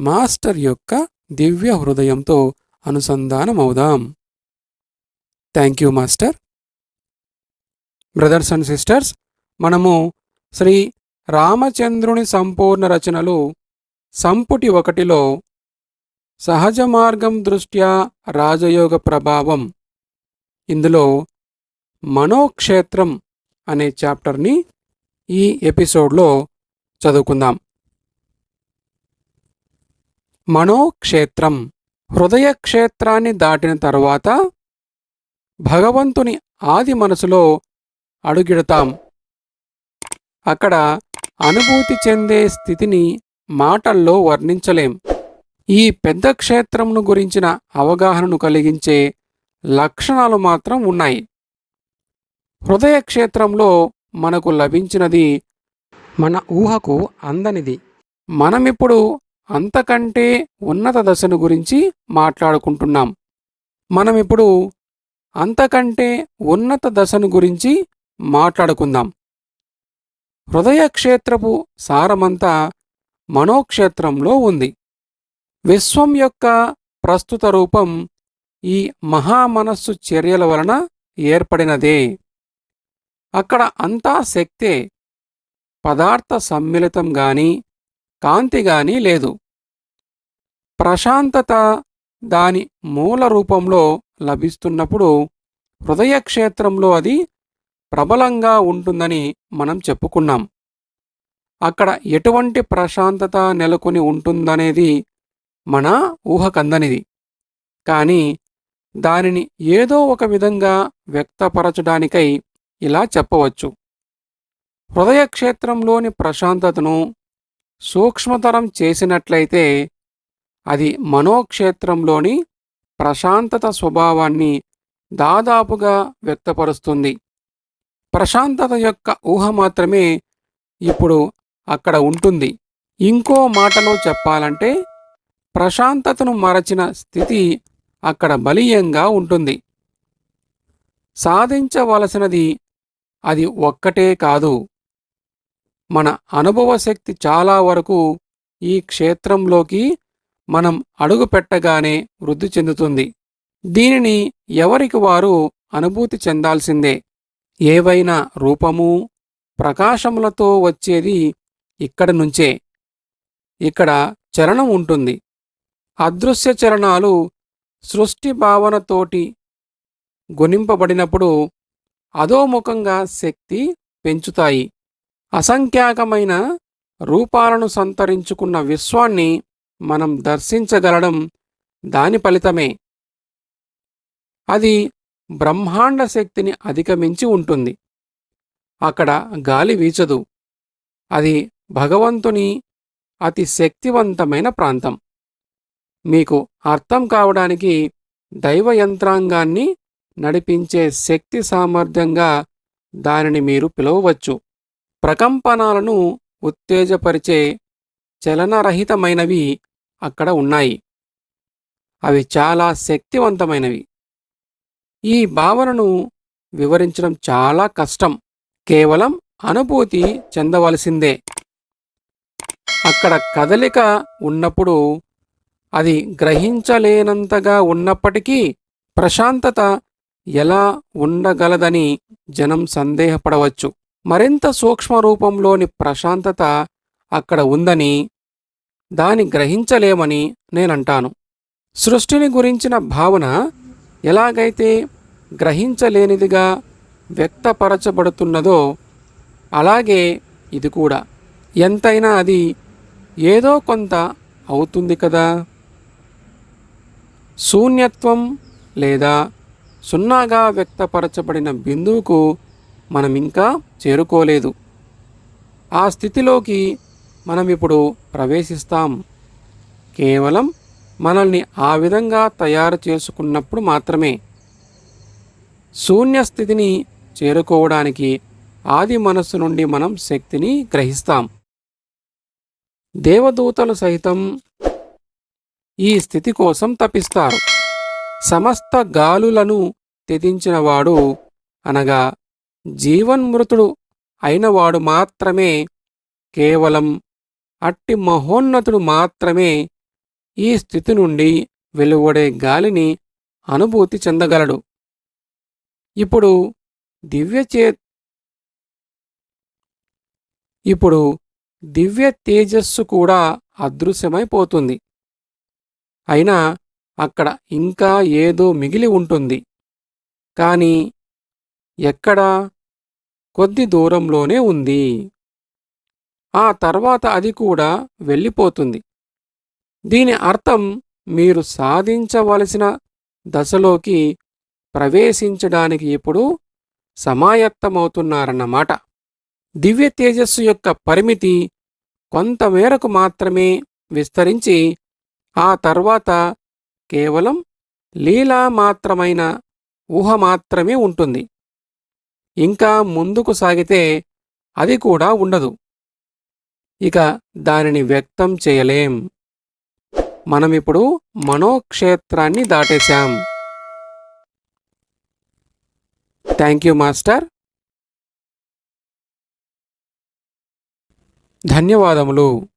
Master యొక్క దివ్య హృదయంతో అనుసంధానమవుదాం. Thank you master. Brothers and sisters మనము శ్రీ రామచంద్రుని సంపూర్ణ రచనలు సంపుటి ఒకటిలో సహజ మార్గం దృష్ట్యా రాజయోగ ప్రభావం. ఇందులో మనోక్షేత్రం అనే చాప్టర్ని ఈ ఎపిసోడ్లో చదువుకుందాం. మనోక్షేత్రం. హృదయ క్షేత్రాన్ని దాటిన తర్వాత భగవంతుని ఆది మనసులో అడుగిడతాం. అక్కడ అనుభూతి చెందే స్థితిని మాటల్లో వర్ణించలేం. ఈ పెద్ద క్షేత్రంను గురించిన అవగాహనను కలిగించే లక్షణాలు మాత్రం ఉన్నాయి. హృదయ క్షేత్రంలో మనకు లభించినది మన ఊహకు అందనిది. మనమిప్పుడు అంతకంటే ఉన్నత దశను గురించి మాట్లాడుకుంటున్నాం. మనమిప్పుడు అంతకంటే ఉన్నత దశను గురించి మాట్లాడుకుందాం. హృదయ క్షేత్రపు సారమంతా మనోక్షేత్రంలో ఉంది. విశ్వం యొక్క ప్రస్తుత రూపం ఈ మహామనస్సు చర్యల వలన ఏర్పడినదే. అక్కడ అంతా శక్తే పదార్థ సమ్మిళితం గాని కాంతి కానీ లేదు. ప్రశాంతత దాని మూల రూపంలో లభిస్తున్నప్పుడు హృదయ క్షేత్రంలో అది ప్రబలంగా ఉంటుందని మనం చెప్పుకున్నాం. అక్కడ ఎటువంటి ప్రశాంతత నెలకొని ఉంటుందనేది మన ఊహకందనిది. కానీ దానిని ఏదో ఒక విధంగా వ్యక్తపరచడానికై ఇలా చెప్పవచ్చు. హృదయ క్షేత్రంలోని ప్రశాంతతను సూక్ష్మతరం చేసినట్లయితే అది మనోక్షేత్రంలోని ప్రశాంతత స్వభావాన్ని దాదాపుగా వ్యక్తపరుస్తుంది. ప్రశాంతత యొక్క ఊహ మాత్రమే ఇప్పుడు అక్కడ ఉంటుంది. ఇంకో మాటలో చెప్పాలంటే ప్రశాంతతను మరచిన స్థితి అక్కడ బలీయంగా ఉంటుంది. సాధించవలసినది అది ఒక్కటే కాదు. మన అనుభవ శక్తి చాలా వరకు ఈ క్షేత్రంలోకి మనం అడుగు పెట్టగానే వృద్ధి చెందుతుంది. దీనిని ఎవరికి వారు అనుభూతి చెందాల్సిందే? ఏవైనా రూపము ప్రకాశములతో వచ్చేది ఇక్కడ నుంచే. ఇక్కడ చలనం ఉంటుంది. అదృశ్య చలనాలు సృష్టి భావనతోటి గొనింపబడినప్పుడు అధోముఖంగా శక్తి పెంచుతాయి. అసంఖ్యాకమైన రూపాలను సంతరించుకున్న విశ్వాన్ని మనం దర్శించగలడం దాని ఫలితమే. అది బ్రహ్మాండ శక్తిని అధిగమించి ఉంటుంది. అక్కడ గాలి వీచదు. అది భగవంతుని అతి శక్తివంతమైన ప్రాంతం. మీకు అర్థం కావడానికి దైవ యంత్రాంగాన్ని నడిపించే శక్తి సామర్థ్యంగా దానిని మీరు పిలవవచ్చు. ప్రకంపనాలను ఉత్తేజపరిచే చలనరహితమైనవి అక్కడ ఉన్నాయి. అవి చాలా శక్తివంతమైనవి. ఈ భావనను వివరించడం చాలా కష్టం. కేవలం అనుభూతి చెందవలసిందే. అక్కడ కదలిక ఉన్నప్పుడు అది గ్రహించలేనంతగా ఉన్నప్పటికీ ప్రశాంతత ఎలా ఉండగలదని జనం సందేహపడవచ్చు. మరింత సూక్ష్మ రూపంలోని ప్రశాంతత అక్కడ ఉందని దాని గ్రహించలేమని నేనంటాను. సృష్టిని గురించిన భావన ఎలాగైతే గ్రహించలేనిదిగా వ్యక్తపరచబడుతున్నదో అలాగే ఇది కూడా. ఎంతైనా అది ఏదో కొంత అవుతుంది కదా? శూన్యత్వం లేదా సున్నాగా వ్యక్తపరచబడిన బిందువుకు మనం ఇంకా చేరుకోలేదు. ఆ స్థితిలోకి మనం ఇప్పుడు ప్రవేశిస్తాం. కేవలం మనల్ని ఆ విధంగా తయారు చేసుకున్నప్పుడు మాత్రమే. శూన్య స్థితిని చేరుకోవడానికి ఆది మనస్సు నుండి మనం శక్తిని గ్రహిస్తాం. దేవదూతలు సైతం ఈ స్థితి కోసం తపిస్తారు. సమస్త గాలులను తెదించినవాడు అనగా జీవన్మృతుడు అయినవాడు మాత్రమే కేవలం అట్టి మహోన్నతుడు మాత్రమే ఈ స్థితి నుండి వెలువడే గాలిని అనుభూతి చెందగలడు. ఇప్పుడు దివ్యచే ఇప్పుడు దివ్య తేజస్సు కూడా అదృశ్యమైపోతుంది. అయినా అక్కడ ఇంకా ఏదో మిగిలి ఉంటుంది. కానీ ఎక్కడా? కొద్ది దూరంలోనే ఉంది. ఆ తర్వాత అది కూడా వెళ్ళిపోతుంది. దీని అర్థం మీరు సాధించవలసిన దశలోకి ప్రవేశించడానికి ఇప్పుడు సమాయత్తమవుతున్నారన్నమాట. దివ్య తేజస్సు యొక్క పరిమితి కొంతమేరకు మాత్రమే విస్తరించి ఆ తర్వాత కేవలం లీలా మాత్రమైన ఊహ మాత్రమే ఉంటుంది. ఇంకా ముందుకు సాగితే అది కూడా ఉండదు. ఇక దానిని వ్యక్తం చేయలేం. మనమిప్పుడు మనోక్షేత్రాన్ని దాటేశాం. Thank you master. ధన్యవాదములు.